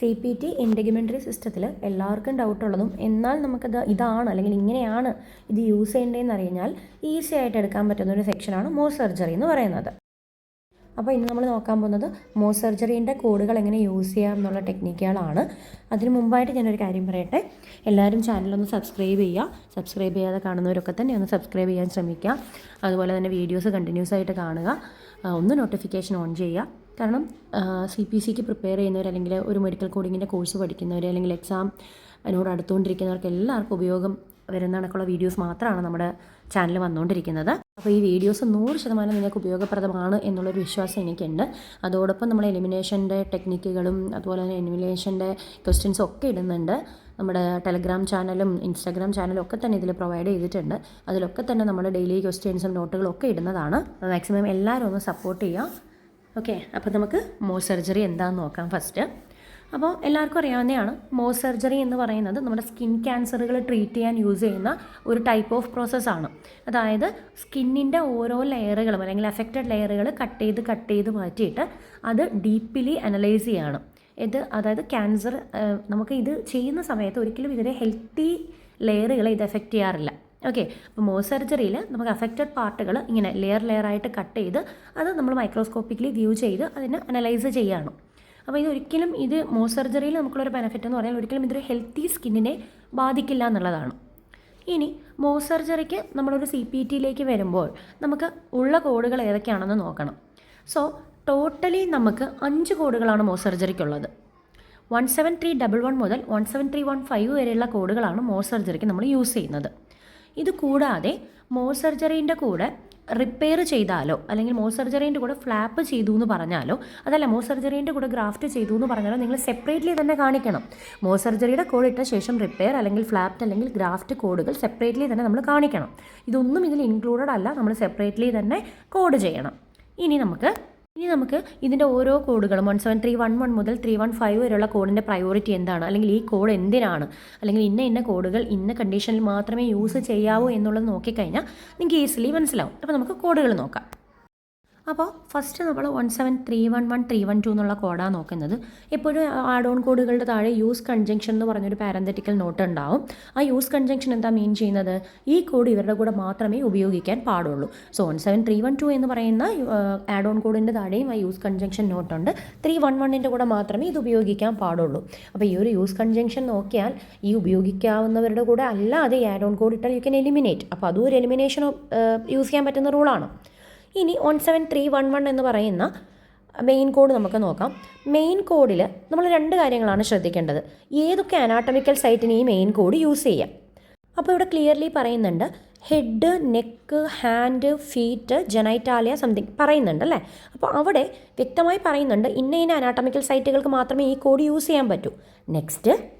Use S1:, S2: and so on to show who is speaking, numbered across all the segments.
S1: C P T ഇൻഡഗ്യുമെന്ററി സിസ്റ്റത്തിൽ എല്ലാവർക്കും ഡൗട്ടുള്ളതും എന്നാൽ നമുക്കത് ഇതാണ് അല്ലെങ്കിൽ ഇങ്ങനെയാണ് ഇത് യൂസ് ചെയ്യേണ്ടതെന്ന് അറിഞ്ഞാൽ ഈസി ആയിട്ട് എടുക്കാൻ പറ്റുന്ന ഒരു സെക്ഷനാണ് മോ സർജറി എന്ന് പറയുന്നത്. അപ്പോൾ ഇന്ന് നമ്മൾ നോക്കാൻ പോകുന്നത് മോ സർജറീന്റെ കോഡുകൾ എങ്ങനെ യൂസ് ചെയ്യാം എന്നുള്ള ടെക്നിക്കുകളാണ്. അതിന് മുമ്പായിട്ട് ഞാനൊരു കാര്യം പറയട്ടെ. എല്ലാവരും ചാനലൊന്ന് സബ്സ്ക്രൈബ് ചെയ്യുക. സബ്സ്ക്രൈബ് ചെയ്യാതെ കാണുന്നവരൊക്കെ തന്നെ ഒന്ന് സബ്സ്ക്രൈബ് ചെയ്യാൻ ശ്രമിക്കുക. അതുപോലെ തന്നെ വീഡിയോസ് കണ്ടിന്യൂസ് ആയിട്ട് കാണുക. ഒന്ന് നോട്ടിഫിക്കേഷൻ ഓൺ ചെയ്യുക. കാരണം സി പി സിക്ക് പ്രിപ്പയർ ചെയ്യുന്നവർ അല്ലെങ്കിൽ ഒരു മെഡിക്കൽ കോഡിങ്ങിന്റെ കോഴ്സ് പഠിക്കുന്നവർ അല്ലെങ്കിൽ എക്സാം അതിനോട് അടുത്തുകൊണ്ടിരിക്കുന്നവർക്ക് എല്ലാവർക്കും ഉപയോഗം വരുന്ന കണക്കുള്ള വീഡിയോസ് മാത്രമാണ് നമ്മുടെ ചാനൽ വന്നുകൊണ്ടിരിക്കുന്നത് അപ്പോൾ ഈ വീഡിയോസ് നൂറ് ശതമാനം നിങ്ങൾക്ക് ഉപയോഗപ്രദമാണ് എന്നുള്ളൊരു വിശ്വാസം എനിക്കുണ്ട്. അതോടൊപ്പം നമ്മൾ എലിമിനേഷന്റെ ടെക്നിക്കുകളും അതുപോലെ തന്നെ എലിമിനേഷന്റെ ക്വസ്റ്റ്യൻസും ഒക്കെ ഇടുന്നുണ്ട്. നമ്മുടെ ടെലഗ്രാം ചാനലും ഇൻസ്റ്റാഗ്രാം ചാനലും ഒക്കെ തന്നെ ഇതിൽ പ്രൊവൈഡ് ചെയ്തിട്ടുണ്ട്. അതിലൊക്കെ തന്നെ നമ്മുടെ ഡെയിലി ക്വസ്റ്റ്യൻസും നോട്ടുകളൊക്കെ ഇടുന്നതാണ്. മാക്സിമം എല്ലാവരും ഒന്ന് സപ്പോർട്ട് ചെയ്യുക. ഓക്കെ അപ്പോൾ നമുക്ക് മോ സർജറി എന്താണെന്ന് നോക്കാം ഫസ്റ്റ് അപ്പോൾ എല്ലാവർക്കും അറിയാവുന്നതാണ് മോ സർജറി എന്ന് പറയുന്നത് നമ്മുടെ സ്കിൻ ക്യാൻസറുകൾ ട്രീറ്റ് ചെയ്യാൻ യൂസ് ചെയ്യുന്ന ഒരു ടൈപ്പ് ഓഫ് പ്രോസസ്സാണ് അതായത് സ്കിന്നിന്റെ ഓരോ ലെയറുകളും അല്ലെങ്കിൽ അഫക്റ്റഡ് ലെയറുകൾ കട്ട് ചെയ്ത് കട്ട് ചെയ്ത് മാറ്റിയിട്ട് അത് ഡീപ്പിലി അനലൈസ് ചെയ്യാണ്. ഇത് അതായത് ക്യാൻസർ നമുക്ക് ഇത് ചെയ്യുന്ന സമയത്ത് ഒരിക്കലും ഇതിന്റെ ഹെൽത്തി ലെയറുകളെ ഇത് എഫക്റ്റ് ചെയ്യാറില്ല. ഓക്കെ അപ്പോൾ മോ സർജറിയിൽ നമുക്ക് അഫക്റ്റഡ് പാർട്ടുകൾ ഇങ്ങനെ ലെയർ ലെയർ ആയിട്ട് കട്ട് ചെയ്ത് അത് നമ്മൾ മൈക്രോസ്കോപ്പിക്കലി വ്യൂ ചെയ്ത് അതിനെ അനലൈസ് ചെയ്യാണ്. അപ്പോൾ ഇത് ഒരിക്കലും ഇത് മോ സർജറിയിൽ നമുക്കുള്ളൊരു ബെനിഫിറ്റ് എന്ന് പറഞ്ഞാൽ ഒരിക്കലും ഇതൊരു ഹെൽത്തി സ്കിന്നിനെ ബാധിക്കില്ല എന്നുള്ളതാണ്. ഇനി മോ സർജറിക്ക് നമ്മളൊരു സി പി ടിയിലേക്ക് വരുമ്പോൾ നമുക്ക് ഉള്ള കോഡുകൾ ഏതൊക്കെയാണെന്ന് നോക്കണം. സോ ടോട്ടലി നമുക്ക് അഞ്ച് കോഡുകളാണ് മോ സർജറിക്കുള്ളത്. One seven three double one മുതൽ one seven three one five വരെയുള്ള കോഡുകളാണ് മോ സർജറിക്ക് നമ്മൾ യൂസ് ചെയ്യുന്നത്. ഇത് കൂടാതെ മോ സർജറീന്റെ കൂടെ റിപ്പയർ ചെയ്താലോ അല്ലെങ്കിൽ മോ സർജറീന്റെ കൂടെ ഫ്ലാപ്പ് ചെയ്തു എന്ന് പറഞ്ഞാലോ അതല്ല മോ സർജറീന്റെ കൂടെ ഗ്രാഫ്റ്റ് ചെയ്തു എന്ന് പറഞ്ഞാലോ നിങ്ങൾ സെപ്പറേറ്റ്ലി തന്നെ കാണിക്കണം. മോ സർജറിയുടെ കോഡ് ഇട്ട ശേഷം റിപ്പയർ അല്ലെങ്കിൽ ഫ്ലാപ്റ്റ് അല്ലെങ്കിൽ ഗ്രാഫ്റ്റ് കോഡുകൾ സെപ്പറേറ്റ്ലി തന്നെ നമ്മൾ കാണിക്കണം. ഇതൊന്നും ഇതിൽ ഇൻക്ലൂഡഡ് അല്ല നമ്മൾ സെപ്പറേറ്റ്ലി തന്നെ കോഡ് ചെയ്യണം. ഇനി നമുക്ക് ഇനി നമുക്ക് ഇതിന്റെ ഓരോ കോഡുകളും one seven three one one മുതൽ ത്രീ വൺ ഫൈവ് വരെയുള്ള കോഡിന്റെ പ്രയോറിറ്റി എന്താണ്? അല്ലെങ്കിൽ ഈ കോഡ് എന്തിനാണ്? അല്ലെങ്കിൽ ഇന്ന ഇന്ന കോഡുകൾ ഇന്ന കണ്ടീഷനിൽ മാത്രമേ യൂസ് ചെയ്യാവൂ എന്നുള്ളത് നോക്കിക്കഴിഞ്ഞാൽ നിങ്ങൾക്ക് ഈസിലി മനസ്സിലാവും. അപ്പോൾ നമുക്ക് കോഡുകൾ നോക്കാം. അപ്പോൾ ഫസ്റ്റ് നമ്മൾ one seven three one one three one two എന്നുള്ള കോഡാണ് നോക്കുന്നത്. എപ്പോഴും ആഡ് ഓൺ കോഡുകളുടെ താഴെ യൂസ് കൺജങ്ഷൻ എന്ന് പറഞ്ഞൊരു പാരന്തറ്റിക്കൽ നോട്ട് ഉണ്ടാവും. ആ യൂസ് കൺജങ്ഷൻ എന്താ മീൻ ചെയ്യുന്നത്? ഈ കോഡ് ഇവരുടെ കൂടെ മാത്രമേ ഉപയോഗിക്കാൻ പാടുള്ളൂ. So one seven three one two എന്ന് പറയുന്ന ആഡ് ഓൺ കോഡിന്റെ താഴെയും ആ യൂസ് കൺജങ്ഷൻ നോട്ടുണ്ട് ത്രീ വൺ വണ്ണിന്റെ കൂടെ മാത്രമേ ഇത് ഉപയോഗിക്കാൻ പാടുള്ളൂ. അപ്പോൾ ഈ ഒരു യൂസ് കൺജങ്ഷൻ നോക്കിയാൽ ഈ ഉപയോഗിക്കാവുന്നവരുടെ കൂടെ അല്ലാതെ ആഡ് ഓൺ കോഡ് ഇട്ടാൽ യു കൻ എലിമിനേറ്റ് അപ്പോൾ അതും ഒരു എലിമിനേഷൻ യൂസ് ചെയ്യാൻ പറ്റുന്ന റൂളാണ് ഇനി one seven three one one എന്ന് പറയുന്ന മെയിൻ കോഡ് നമുക്ക് നോക്കാം. മെയിൻ കോഡിൽ നമ്മൾ രണ്ട് കാര്യങ്ങളാണ് ശ്രദ്ധിക്കേണ്ടത്. ഏതൊക്കെ അനാട്ടമിക്കൽ സൈറ്റിന് ഈ മെയിൻ കോഡ് യൂസ് ചെയ്യാം. അപ്പോൾ ഇവിടെ ക്ലിയർലി പറയുന്നുണ്ട് head neck hand feet genitalia something പറയുന്നുണ്ട് അല്ലേ? അപ്പോൾ അവിടെ വ്യക്തമായി പറയുന്നുണ്ട് ഇന്ന ഇന്ന അനാട്ടമിക്കൽ സൈറ്റുകൾക്ക് മാത്രമേ ഈ കോഡ് യൂസ് ചെയ്യാൻ പറ്റൂ. Next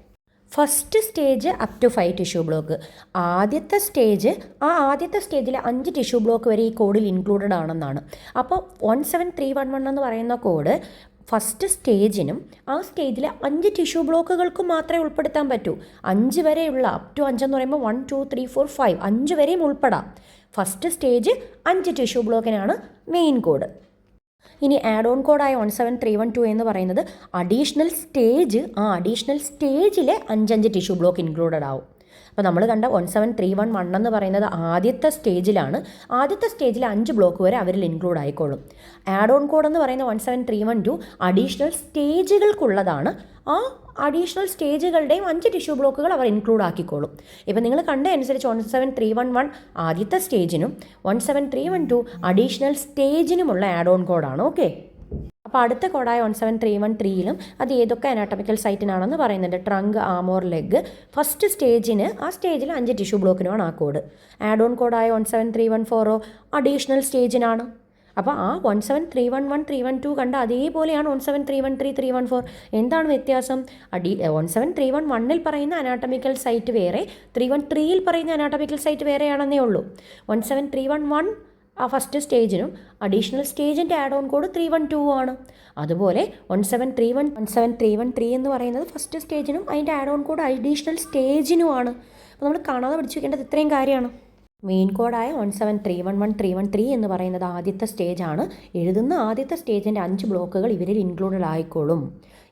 S1: first stage up to five tissue block ആദ്യത്തെ സ്റ്റേജ് ആ ആദ്യത്തെ സ്റ്റേജിൽ അഞ്ച് ടിഷ്യൂ ബ്ലോക്ക് വരെ ഈ കോഡിൽ ഇൻക്ലൂഡഡ് ആണെന്നാണ്. അപ്പോൾ one seven three one one എന്ന് പറയുന്ന കോഡ് ഫസ്റ്റ് സ്റ്റേജിനും ആ സ്റ്റേജിലെ അഞ്ച് ടിഷ്യൂ ബ്ലോക്കുകൾക്കും മാത്രമേ ഉൾപ്പെടുത്താൻ പറ്റൂ. അഞ്ച് വരെയുള്ള അപ് ടു അഞ്ചെന്ന് പറയുമ്പോൾ one two three four five അഞ്ച് വരെയും ഉൾപ്പെടാം. ഫസ്റ്റ് സ്റ്റേജ് അഞ്ച് ടിഷ്യൂ ബ്ലോക്കിനാണ് മെയിൻ കോഡ് ഇനി add on കോഡായ one seven three one two എന്ന് പറയുന്നത് അഡീഷണൽ സ്റ്റേജ് ആ അഡീഷണൽ സ്റ്റേജിലെ അഞ്ചഞ്ച് ടിഷ്യൂ ബ്ലോക്ക് ഇൻക്ലൂഡഡ് ആവും. അപ്പോൾ നമ്മൾ കണ്ട one seven three one one എന്ന് പറയുന്നത് ആദ്യത്തെ സ്റ്റേജിലാണ്. ആദ്യത്തെ സ്റ്റേജിൽ അഞ്ച് ബ്ലോക്ക് വരെ അവരിൽ ഇൻക്ലൂഡ് ആയിക്കോളും. ആഡ് ഓൺ കോഡ് എന്ന് പറയുന്ന one seven three one two additional സ്റ്റേജുകൾക്കുള്ളതാണ്. ആ അഡീഷണൽ സ്റ്റേജുകളുടെയും അഞ്ച് ടിഷ്യൂ ബ്ലോക്കുകൾ അവർ ഇൻക്ലൂഡ് ആക്കിക്കോളും. ഇപ്പം നിങ്ങൾ കണ്ട അനുസരിച്ച് one seven three one one ആദ്യത്തെ സ്റ്റേജിനും one seven three one two additional സ്റ്റേജിനുമുള്ള add on കോഡാണ് ഓക്കെ അപ്പോൾ അടുത്ത കോഡായ വൺ സെവൻ ത്രീ വൺ ത്രീയിലും അത് ഏതൊക്കെ അനാട്ടമിക്കൽ സൈറ്റിനാണെന്ന് പറയുന്നുണ്ട്. Trunk arm or leg first സ്റ്റേജിന് ആ സ്റ്റേജിൽ അഞ്ച് ടിഷ്യൂ ബ്ലോക്കിനുമാണ് ആ കോഡ് ആഡ് ഓൺ കോഡായ വൺ സെവൻ ത്രീ വൺ ഫോറോ അഡീഷണൽ സ്റ്റേജിനാണ് അപ്പോൾ ആ one seven three one one three one two കണ്ട അതേപോലെയാണ് one seven three one three three one four എന്താണ് വ്യത്യാസം? അടി വൺ സെവൻ ത്രീ വൺ വണ്ണിൽ പറയുന്ന അനാട്ടമിക്കൽ സൈറ്റ് വേറെ ത്രീ വൺ ത്രീയിൽ പറയുന്ന അനാട്ടമിക്കൽ സൈറ്റ് വേറെയാണെന്നേ ഉള്ളൂ. One seven three one one ആ ഫസ്റ്റ് സ്റ്റേജിനും additional സ്റ്റേജിന്റെ add on code three one two ആണ്. അതുപോലെ one seven three one one seven three one three എന്ന് പറയുന്നത് ഫസ്റ്റ് സ്റ്റേജിനും അതിന്റെ ആഡ് ഓൺ കോഡ് അഡീഷണൽ സ്റ്റേജിനുമാണ് അപ്പോൾ നമ്മൾ കാണാതെ പഠിച്ചു വെക്കേണ്ടത് ഇത്രയും കാര്യമാണ്. Main കോഡായ one seven three one one three one three എന്ന് പറയുന്നത് ആദ്യത്തെ സ്റ്റേജാണ് എഴുതുന്ന ആദ്യത്തെ സ്റ്റേജിന്റെ അഞ്ച് ബ്ലോക്കുകൾ ഇവരിൽ ഇൻക്ലൂഡഡ് ആയിക്കോളും.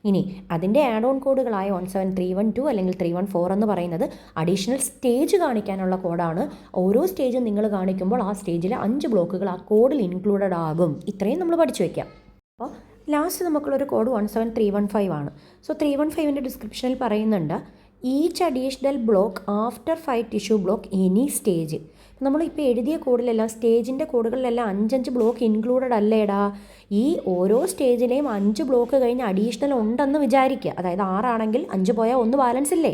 S1: ഇനി അതിന്റെ add on കോഡുകളായ one seven three one two അല്ലെങ്കിൽ ത്രീ വൺ ഫോർ എന്ന് പറയുന്നത് അഡീഷണൽ സ്റ്റേജ് കാണിക്കാനുള്ള കോഡാണ്. ഓരോ സ്റ്റേജും നിങ്ങൾ കാണിക്കുമ്പോൾ ആ സ്റ്റേജിലെ അഞ്ച് ബ്ലോക്കുകൾ ആ കോഡിൽ ഇൻക്ലൂഡഡ് ആകും. ഇത്രയും നമ്മൾ പഠിച്ചു വയ്ക്കാം അപ്പോൾ last നമുക്കുള്ളൊരു code one seven three one five ആണ്. സോ ത്രീ വൺ ഫൈവിന്റെ ഡിസ്ക്രിപ്ഷനിൽ പറയുന്നുണ്ട് each additional block after five tissue block any stage നമ്മളിപ്പോൾ എഴുതിയ കോഡിലെല്ലാം സ്റ്റേജിന്റെ കോഡുകളിലെല്ലാം അഞ്ചഞ്ച് ബ്ലോക്ക് ഇൻക്ലൂഡഡ് അല്ലേടാ? ഈ ഓരോ സ്റ്റേജിലെയും അഞ്ച് ബ്ലോക്ക് കഴിഞ്ഞ് അഡീഷണൽ ഉണ്ടെന്ന് വിചാരിക്കുക. അതായത് ആറാണെങ്കിൽ അഞ്ച് പോയാൽ ഒന്ന് ബാലൻസ് ഇല്ലേ?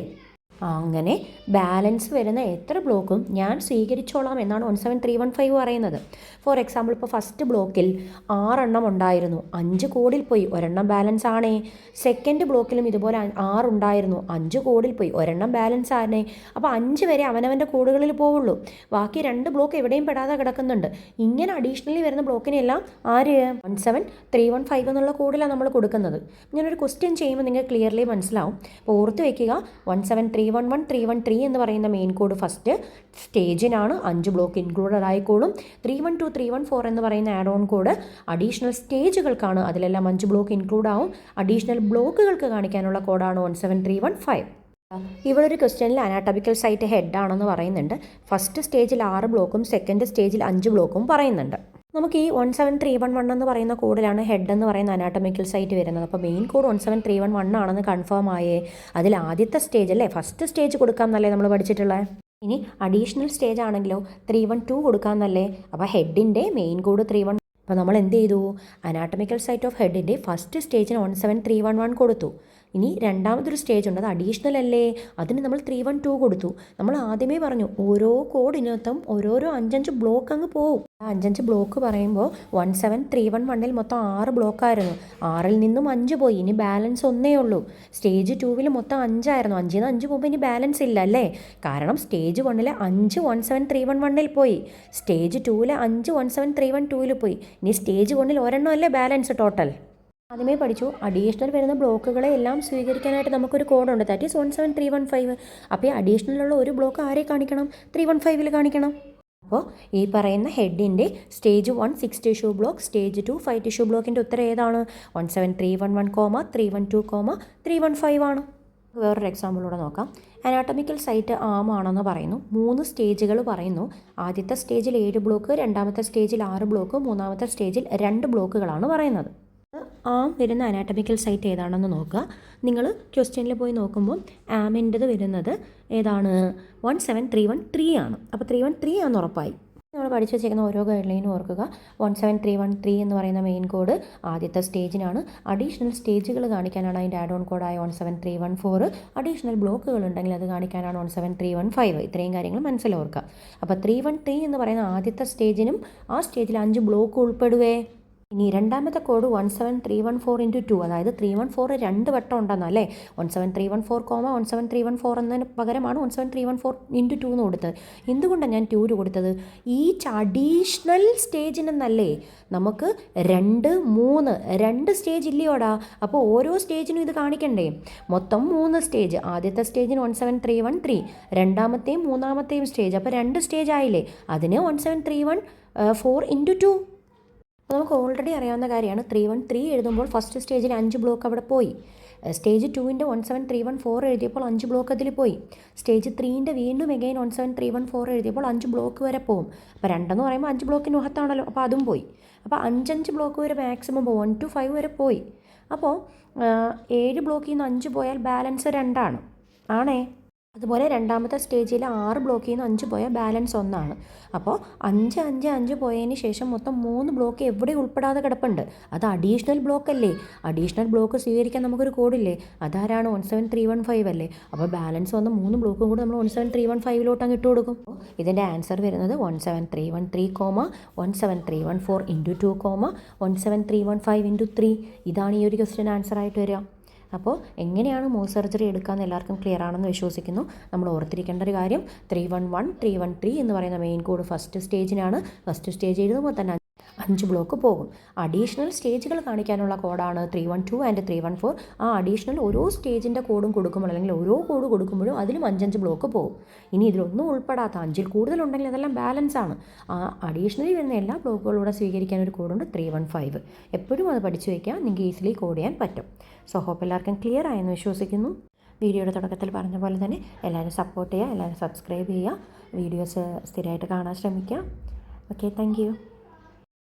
S1: അങ്ങനെ ബാലൻസ് വരുന്ന എത്ര ബ്ലോക്കും ഞാൻ സ്വീകരിച്ചോളാം എന്നാണ് one seven three one five പറയുന്നത്. ഫോർ എക്സാമ്പിൾ ഇപ്പോൾ ഫസ്റ്റ് ബ്ലോക്കിൽ ആറെണ്ണം ഉണ്ടായിരുന്നു. അഞ്ച് കോടിൽ പോയി ഒരെണ്ണം ബാലൻസ് ആണേ. സെക്കൻഡ് ബ്ലോക്കിലും ഇതുപോലെ ആറുണ്ടായിരുന്നു. അഞ്ച് കോടിൽ പോയി ഒരെണ്ണം ബാലൻസ് ആണേ. അപ്പോൾ അഞ്ച് വരെ അവനവന്റെ കോടുകളിൽ പോവുള്ളൂ. ബാക്കി രണ്ട് ബ്ലോക്ക് എവിടെയും പെടാതെ കിടക്കുന്നുണ്ട്. ഇങ്ങനെ അഡീഷണലി വരുന്ന ബ്ലോക്കിനെല്ലാം ആര്? One seven three one five എന്നുള്ള കോഡിലാണ് നമ്മൾ കൊടുക്കുന്നത്. ഞാനൊരു ക്വസ്റ്റ്യൻ ചെയ്യുമ്പോൾ നിങ്ങൾക്ക് ക്ലിയർലി മനസ്സിലാവും. അപ്പോൾ ഓർത്ത് വയ്ക്കുക one seven three one one three one three എന്ന് പറയുന്ന മെയിൻ കോഡ് ഫസ്റ്റ് സ്റ്റേജിനാണ് അഞ്ച് ബ്ലോക്ക് ഇൻക്ലൂഡഡ് ആയിക്കോളും. Three one two three one four എന്ന് പറയുന്ന ആഡ് ഓൺ കോഡ് അഡീഷണൽ സ്റ്റേജുകൾക്കാണ് അതിലെല്ലാം അഞ്ച് ബ്ലോക്ക് ഇൻക്ലൂഡ് ആവും. അഡീഷണൽ ബ്ലോക്കുകൾക്ക് കാണിക്കാനുള്ള കോഡാണ് one seven three one five ഇവിടെ ഒരു ക്വസ്റ്റ്യനിൽ അനാട്ടമിക്കൽ സൈറ്റ് ഹെഡ് ആണെന്ന് പറയുന്നുണ്ട്. ഫസ്റ്റ് സ്റ്റേജിൽ ആറ് ബ്ലോക്കും സെക്കൻഡ് സ്റ്റേജിൽ അഞ്ച് ബ്ലോക്കും പറയുന്നുണ്ട്. നമുക്ക് ഈ one seven three one one എന്ന് പറയുന്ന കോഡിലാണ് ഹെഡ് എന്ന് പറയുന്ന അനാട്ടമിക്കൽ സൈറ്റ് വരുന്നത്. അപ്പോൾ main code one seven three one one ആണെന്ന് കൺഫേം ആയേ. അതിൽ ആദ്യത്തെ സ്റ്റേജ് അല്ലേ? ഫസ്റ്റ് സ്റ്റേജ് കൊടുക്കാം എന്നല്ലേ നമ്മൾ പഠിച്ചിട്ടുള്ളത് ഇനി അഡീഷണൽ സ്റ്റേജ് ആണെങ്കിലോ ത്രീ വൺ ടു കൊടുക്കാമെന്നല്ലേ? അപ്പോൾ ഹെഡിന്റെ മെയിൻ കോഡ് ത്രീ വൺ അപ്പോൾ നമ്മൾ എന്ത് ചെയ്തു? അനാട്ടമിക്കൽ സൈറ്റ് ഓഫ് ഹെഡിന്റെ first സ്റ്റേജിന് one seven three one one കൊടുത്തു. ഇനി രണ്ടാമതൊരു സ്റ്റേജ് ഉണ്ട്. അത് അഡീഷണൽ അല്ലേ? അതിന് നമ്മൾ ത്രീ വൺ ടു കൊടുത്തു. നമ്മൾ ആദ്യമേ പറഞ്ഞു ഓരോ കോഡിനകത്തും ഓരോരോ അഞ്ചഞ്ച് ബ്ലോക്ക് അങ്ങ് പോവും. ആ അഞ്ചഞ്ച് ബ്ലോക്ക് പറയുമ്പോൾ വൺ സെവൻ ത്രീ വൺ വണ്ണിൽ മൊത്തം ആറ് ബ്ലോക്കായിരുന്നു ആറിൽ നിന്നും അഞ്ച് പോയി. ഇനി ബാലൻസ് ഒന്നേ ഉള്ളൂ. സ്റ്റേജ് ടൂവിൽ മൊത്തം അഞ്ചായിരുന്നു. അഞ്ചിൽ നിന്ന് അഞ്ച് പോകുമ്പോൾ ഇനി ബാലൻസ് ഇല്ല അല്ലേ? കാരണം സ്റ്റേജ് വണ്ണിലെ അഞ്ച് വൺ സെവൻ ത്രീ വൺ വണ്ണിൽ പോയി. സ്റ്റേജ് ടൂവിലെ അഞ്ച് വൺ സെവൻ ത്രീ വൺ ടൂവിൽ പോയി. ഇനി സ്റ്റേജ് വണ്ണിൽ ഒരെണ്ണം അല്ലേ ബാലൻസ് ടോട്ടൽ ആദ്യമേ പഠിച്ചു. അഡീഷണൽ വരുന്ന ബ്ലോക്കുകളെ എല്ലാം സ്വീകരിക്കാനായിട്ട് നമുക്കൊരു കോഡുണ്ട് that is one seven three one five അപ്പോൾ ഈ അഡീഷണലുള്ള ഒരു ബ്ലോക്ക് ആരെ കാണിക്കണം? ത്രീ വൺ ഫൈവിൽ കാണിക്കണം. അപ്പോൾ ഈ പറയുന്ന ഹെഡിന്റെ stage one six tissue block stage two five tissue ബ്ലോക്കിന്റെ ഉത്തരം ഏതാണ്? One seven three one one comma three one two comma three one five ആണ്. വേറൊരു എക്സാമ്പിളൂടെ നോക്കാം. അനാട്ടമിക്കൽ സൈറ്റ് ആം ആണെന്ന് പറയുന്നു. മൂന്ന് സ്റ്റേജുകൾ പറയുന്നു. ആദ്യത്തെ സ്റ്റേജിൽ ഏഴ് ബ്ലോക്ക് രണ്ടാമത്തെ സ്റ്റേജിൽ ആറ് ബ്ലോക്ക് മൂന്നാമത്തെ സ്റ്റേജിൽ രണ്ട് ബ്ലോക്കുകളാണ് പറയുന്നത്. ആം വരുന്ന അനാറ്റമിക്കൽ സൈറ്റ് ഏതാണെന്ന് നോക്കുക. നിങ്ങൾ ക്വസ്റ്റ്യനിൽ പോയി നോക്കുമ്പോൾ ആമിന്റെത് വരുന്നത് ഏതാണ്? One seven three one three ആണ്. അപ്പോൾ ത്രീ വൺ ത്രീ ആണെന്ന് ഉറപ്പായി. നമ്മൾ പഠിച്ചു വെച്ചേക്കുന്ന ഓരോ ഗൈഡ് ലൈനും ഓർക്കുക. One seven three one three എന്ന് പറയുന്ന മെയിൻ കോഡ് ആദ്യത്തെ സ്റ്റേജിനാണ് അഡീഷണൽ സ്റ്റേജുകൾ കാണിക്കാനാണ് അതിന്റെ add on കോഡായ one seven three one four additional ബ്ലോക്കുകൾ ഉണ്ടെങ്കിൽ അത് കാണിക്കാനാണ് one seven three one five ഇത്രയും കാര്യങ്ങൾ മനസ്സിലോർക്കുക അപ്പോൾ ത്രീ വൺ ത്രീ എന്ന് പറയുന്ന ആദ്യത്തെ സ്റ്റേജിനും ആ സ്റ്റേജിൽ അഞ്ച് ബ്ലോക്ക് ഉൾപ്പെടുവേ. ഇനി രണ്ടാമത്തെ code one seven three one four into two അതായത് ത്രീ വൺ ഫോർ രണ്ട് വട്ടം ഉണ്ടെന്നോ അല്ലേ? One seven three one four comma one seven three one four എന്നതിന് പകരമാണ് one seven three one four into two എന്ന് കൊടുത്തത്. എന്തുകൊണ്ടാണ് ഞാൻ ടൂര് കൊടുത്തത്? ഈച്ച് അഡീഷണൽ സ്റ്റേജിനെന്നല്ലേ നമുക്ക് രണ്ട് മൂന്ന് രണ്ട് സ്റ്റേജ് ഇല്ലയോടാ അപ്പോൾ ഓരോ സ്റ്റേജിനും ഇത് കാണിക്കണ്ടേ? മൊത്തം മൂന്ന് സ്റ്റേജ് ആദ്യത്തെ സ്റ്റേജിന് one seven three one three രണ്ടാമത്തെയും മൂന്നാമത്തെയും സ്റ്റേജ് അപ്പോൾ രണ്ട് സ്റ്റേജ് ആയില്ലേ? അതിന് one seven three one four into two അപ്പോൾ നമുക്ക് ഓൾറെഡി അറിയാവുന്ന കാര്യമാണ്. ത്രീ വൺ ത്രീ എഴുതുമ്പോൾ ഫസ്റ്റ് സ്റ്റേജിൽ അഞ്ച് ബ്ലോക്ക് അവിടെ പോയി. സ്റ്റേജ് ടുവിന്റെ one seven three one four എഴുതിയപ്പോൾ അഞ്ച് ബ്ലോക്ക് അതിൽ പോയി. സ്റ്റേജ് ത്രീന്റെ വീണ്ടും again one seven three one four എഴുതിയപ്പോൾ അഞ്ച് ബ്ലോക്ക് വരെ പോകും. അപ്പോൾ രണ്ടെന്ന് പറയുമ്പോൾ അഞ്ച് ബ്ലോക്കിന് മുഖത്താണല്ലോ അപ്പോൾ അതും പോയി. അപ്പോൾ അഞ്ചഞ്ച് ബ്ലോക്ക് വരെ മാക്സിമം വൺ ടു ഫൈവ് വരെ പോയി. അപ്പോൾ ഏഴ് ബ്ലോക്കിൽ നിന്ന് അഞ്ച് പോയാൽ ബാലൻസ് രണ്ടാണ്. ആണേ? അതുപോലെ രണ്ടാമത്തെ സ്റ്റേജിൽ ആറ് ബ്ലോക്കിൽ നിന്ന് അഞ്ച് പോയ ബാലൻസ് ഒന്നാണ്. അപ്പോൾ അഞ്ച് അഞ്ച് അഞ്ച് പോയതിന് ശേഷം മൊത്തം മൂന്ന് ബ്ലോക്ക് എവിടെ ഉൾപ്പെടാതെ കിടപ്പുണ്ട്? അത് അഡീഷണൽ ബ്ലോക്ക് അല്ലേ? അഡീഷണൽ ബ്ലോക്ക് സ്വീകരിക്കാൻ നമുക്കൊരു കോഡില്ലേ അതാരാണ് one seven three one five അല്ലേ? അപ്പോൾ ബാലൻസ് വന്ന മൂന്ന് ബ്ലോക്കും കൂടി നമ്മൾ വൺ സെവൻ ത്രീ വൺ ഫൈവിലോട്ട് അങ്ങ് ഇട്ട് കൊടുക്കും. ഇതിന്റെ ആൻസർ വരുന്നത് one seven three one three comma one seven three one four into two comma one seven three one five into three ഇതാണ് ഈ ഒരു ക്വസ്റ്റ്യൻ ആൻസർ ആയിട്ട് വരിക. അപ്പോൾ എങ്ങനെയാണ് മോ സർജറി എടുക്കാമെന്ന് എല്ലാവർക്കും ക്ലിയർ ആണെന്ന് വിശ്വസിക്കുന്നു. നമ്മൾ ഓർത്തിരിക്കേണ്ട ഒരു കാര്യം three one one three one three എന്ന് പറയുന്ന മെയിൻ കോഡ് ഫസ്റ്റ് സ്റ്റേജിനാണ് ഫസ്റ്റ് സ്റ്റേജ് എഴുതുമ്പോൾ തന്നെ അഞ്ച് ബ്ലോക്ക് പോകും. അഡീഷണൽ സ്റ്റേജുകൾ കാണിക്കാനുള്ള കോഡാണ് three one two and three one four ആ അഡീഷണൽ ഓരോ സ്റ്റേജിന്റെ കോഡും കൊടുക്കുമ്പോൾ അല്ലെങ്കിൽ ഓരോ കോഡ് കൊടുക്കുമ്പോഴും അതിലും അഞ്ചഞ്ച് ബ്ലോക്ക് പോകും. ഇനി ഇതിലൊന്നും ഉൾപ്പെടാത്ത അഞ്ചിൽ കൂടുതലുണ്ടെങ്കിൽ അതെല്ലാം ബാലൻസ് ആണ്. ആ അഡീഷണലി വരുന്ന എല്ലാ ബ്ലോക്കുകളൂടെ സ്വീകരിക്കാൻ ഒരു കോഡുണ്ട് ത്രീ വൺ ഫൈവ് എപ്പോഴും അത് പഠിച്ചു വയ്ക്കാം നിങ്ങൾക്ക് ഈസിലി കോഡ് ചെയ്യാൻ പറ്റും. സോ ഹോപ്പ് എല്ലാവർക്കും ക്ലിയർ ആയെന്ന് വിശ്വസിക്കുന്നു. വീഡിയോയുടെ തുടക്കത്തിൽ പറഞ്ഞ പോലെ തന്നെ എല്ലാവരും സപ്പോർട്ട് ചെയ്യുക എല്ലാവരും സബ്സ്ക്രൈബ് ചെയ്യുക വീഡിയോസ് സ്ഥിരമായിട്ട് കാണാൻ ശ്രമിക്കുക. Okay thank